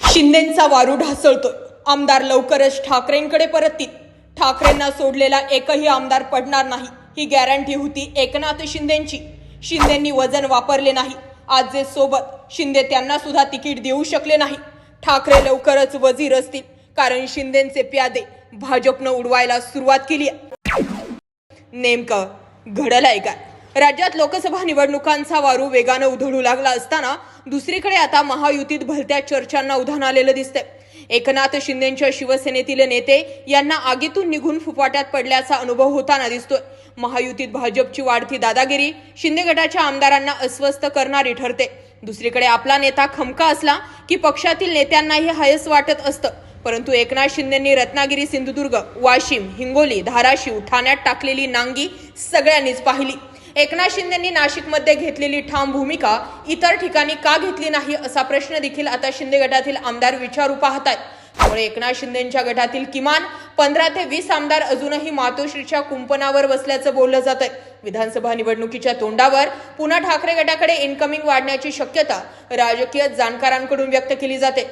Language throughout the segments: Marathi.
शिंदेंचा वारू ढासळतोय. आमदार लवकरच ठाकरेंकडे परततील. ठाकरेंना सोडलेला एकही आमदार पडणार नाही. ही गॅरंटी होती एकनाथ शिंदेंची. शिंदेंनी वजन वापरले नाही. आज जे सोबत शिंदे त्यांना सुद्धा तिकीट देऊ शकले नाही. ठाकरे लवकरच वजीर असतील. कारण शिंदेंचे प्यादे भाजपनं उडवायला सुरुवात केली आहे. नेमकं घडलंय काय? राज्यात लोकसभा निवडणुकांचा वारू वेगानं उधळू लागला असताना दुसरीकडे आता महायुतीत भलत्या चर्चांना उधाण आलेलं दिसतंय. एकनाथ शिंदेच्या शिवसेनेतील नेते यांना आगीतून निघून फुफाट्यात पडल्याचा अनुभव होताना दिसतोय. महायुतीत भाजपची वाढती दादागिरी शिंदे गटाच्या आमदारांना अस्वस्थ करणारी ठरते. दुसरीकडे आपला नेता खमका असला की पक्षातील नेत्यांनाही हयस वाटत असतं. परंतु एकनाथ शिंदेंनी रत्नागिरी सिंधुदुर्ग वाशिम हिंगोली धाराशिव ठाण्यात टाकलेली नांगी सगळ्यांनीच पाहिली. एकनाथ शिंदेंनी नाशिकमध्ये घेतलेली ठाम भूमिका इतर ठिकाणी का घेतली नाही असा प्रश्न देखील आता शिंदे गटातील आमदार विचारू पाहत आहेत त्यामुळे एकनाथ शिंदेच्या गटातील किमान पंधरा ते वीस आमदार अजूनही मातोश्रीच्या कुंपणावर बसल्याचं बोललं जात आहे विधानसभा निवडणुकीच्या तोंडावर पुन्हा ठाकरे गटाकडे इन्कमिंग वाढण्याची शक्यता राजकीय जाणकारांकडून व्यक्त केली जाते.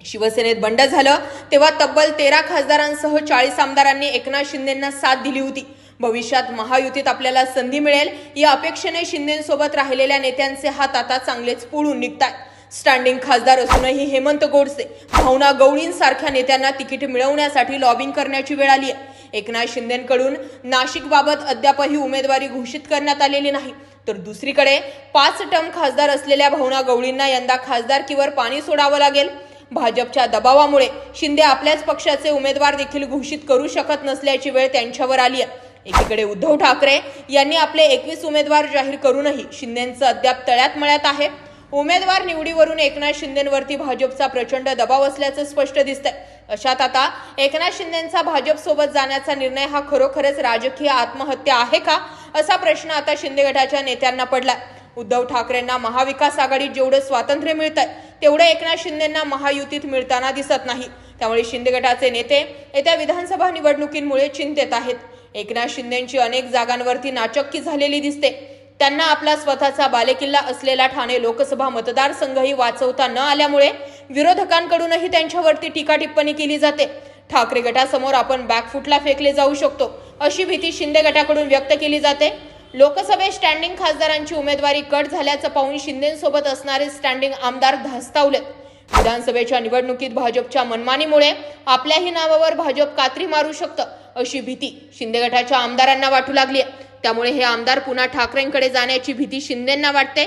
शिवसेनेत बंड झालं तेव्हा तब्बल तेरा खासदारांसह चाळीस आमदारांनी एकनाथ शिंदेंना साथ दिली होती. भविष्यात महायुतीत आपल्याला संधी मिळेल. या अपेक्षेने शिंदेसोबत राहिलेल्या नेत्यांचे हात आता चांगलेच पुळून निघतात स्टँडिंग खासदार असूनही हेमंत गोडसे भावना गवळींसारख्या नेत्यांना तिकीट मिळवण्यासाठी लॉबिंग करण्याची वेळ आली आहे एकनाथ शिंदेकडून नाशिक बाबत अद्यापही उमेदवारी घोषित करण्यात आलेली नाही. तर दुसरीकडे पाच टर्म खासदार असलेल्या भावना गवळींना यंदा खासदारकीवर पाणी सोडावं लागेल. भाजपच्या दबावामुळे शिंदे आपल्याच पक्षाचे उमेदवार देखील घोषित करू शकत नसल्याची वेळ त्यांच्यावर आली आहे एकीकडे उद्धव ठाकरे यांनी आपले एकवीस उमेदवार जाहीर करूनही शिंदेचं अद्याप तळ्यात मळ्यात आहे. उमेदवार निवडीवरून एकनाथ शिंदेवरती भाजपचा प्रचंड दबाव असल्याचं स्पष्ट दिसतंय. अशात आता एकनाथ शिंदेचा भाजपसोबत जाण्याचा निर्णय हा खरोखरच राजकीय आत्महत्या आहे का असा प्रश्न आता शिंदे गटाच्या नेत्यांना पडलाय. उद्धव ठाकरेंना महाविकास आघाडीत जेवढं स्वातंत्र्य मिळतंय आहे तेवढं एकनाथ शिंदेंना महायुतीत मिळताना दिसत नाही. त्यामुळे शिंदे गटाचे नेते येत्या विधानसभा निवडणुकींमुळे चिंतेत आहेत. एकनाथ शिंदेची अनेक जागांवरती नाचक्की झालेली दिसते. त्यांना आपला स्वतःचा बालेकिल्ला असलेला ठाणे लोकसभा मतदारसंघही वाचवता न आल्यामुळे विरोधकांकडूनही त्यांच्यावरती टीका टिप्पणी केली जाते. ठाकरे गटासमोर आपण बॅकफुटला फेकले जाऊ शकतो अशी भीती शिंदे गटाकडून व्यक्त केली जाते. लोकसभेत स्टँडिंग खासदारांची उमेदवारी कट झाल्याचं पाहून शिंदेसोबत असणारे स्टँडिंग आमदार धास्तावलेत विधानसभेच्या निवडणुकीत भाजपच्या मनमानीमुळे आपल्याही नावावर भाजप कात्री मारू शकतं अशी भीती शिंदे गटाच्या आमदारांना वाटू लागली आहे. त्यामुळे हे आमदार पुन्हा ठाकरेंकडे जाण्याची भीती शिंदेंना वाटते.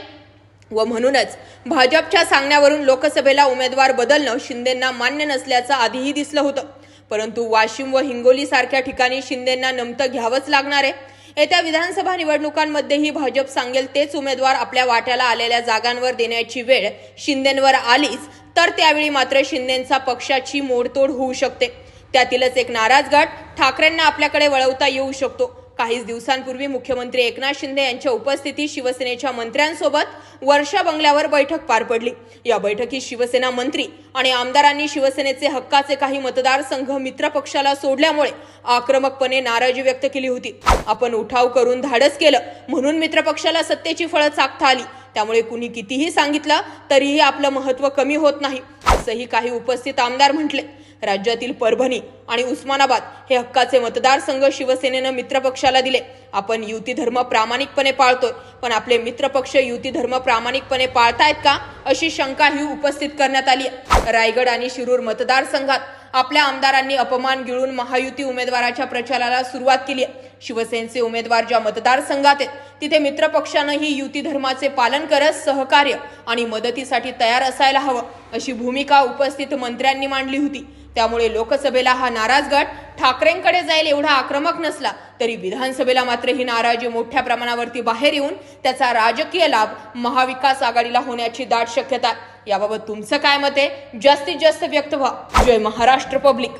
व म्हणूनच भाजपच्या सांगण्यावरून लोकसभेला उमेदवार बदलणं शिंदेंना मान्य नसल्याचं आधीही दिसलं होतं. परंतु वाशिम व हिंगोली सारख्या ठिकाणी शिंदेंना नमतं घ्यावंच लागणार आहे. येत्या विधानसभा निवडणुकांमध्येही भाजप सांगेल तेच उमेदवार आपल्या वाट्याला आलेल्या जागांवर देण्याची वेळ शिंदेंवर आलीच तर त्यावेळी मात्र शिंदेंचा पक्षाची मोडतोड होऊ शकते. त्यातीलच एक नाराज गट ठाकरेंना आपल्याकडे वळवता येऊ शकतो. काहीच दिवसांपूर्वी मुख्यमंत्री एकनाथ शिंदे यांच्या उपस्थितीत शिवसेनेच्या मंत्र्यांसोबत वर्षा बंगल्यावर बैठक पार पडली. या बैठकीत शिवसेना मंत्री आणि आमदारांनी शिवसेनेचे हक्काचे काही मतदारसंघ मित्रपक्षाला सोडल्यामुळे आक्रमकपणे नाराजी व्यक्त केली होती. आपण उठाव करून धाडस केलं म्हणून मित्रपक्षाला सत्तेची फळं चाकता आली. त्यामुळे कुणी कितीही सांगितलं तरीही आपलं महत्त्व कमी होत नाही असंही काही उपस्थित आमदार म्हटले. राज्यातील परभणी आणि उस्मानाबाद हे हक्काचे मतदारसंघ शिवसेनेनं मित्रपक्षाला दिले. आपण युती धर्म प्रामाणिकपणे पाळतोय पण आपले मित्रपक्ष युती धर्म प्रामाणिकपणे पाळतायत का? अशी शंका ही उपस्थित करण्यात आली रायगड आणि शिरूर मतदारसंघात आपल्या आमदारांनी अपमान गिळून महायुती उमेदवाराच्या प्रचाराला सुरुवात केली शिवसेनेचे उमेदवार ज्या मतदारसंघात आहेत तिथे मित्रपक्षानंही युती धर्माचे पालन करत सहकार्य आणि मदतीसाठी तयार असायला हवं अशी भूमिका उपस्थित मंत्र्यांनी मांडली होती. त्यामुळे लोकसभेला हा नाराज गट ठाकरेंकडे जाईल एवढा आक्रमक नसला तरी विधानसभेला मात्र ही नाराजी मोठ्या प्रमाणावरती बाहेर येऊन त्याचा राजकीय लाभ महाविकास आघाडीला होण्याची दाट शक्यता याबाबत तुमचं काय मत आहे? जास्तीत जास्त व्यक्त व्हा. जय महाराष्ट्र पब्लिक.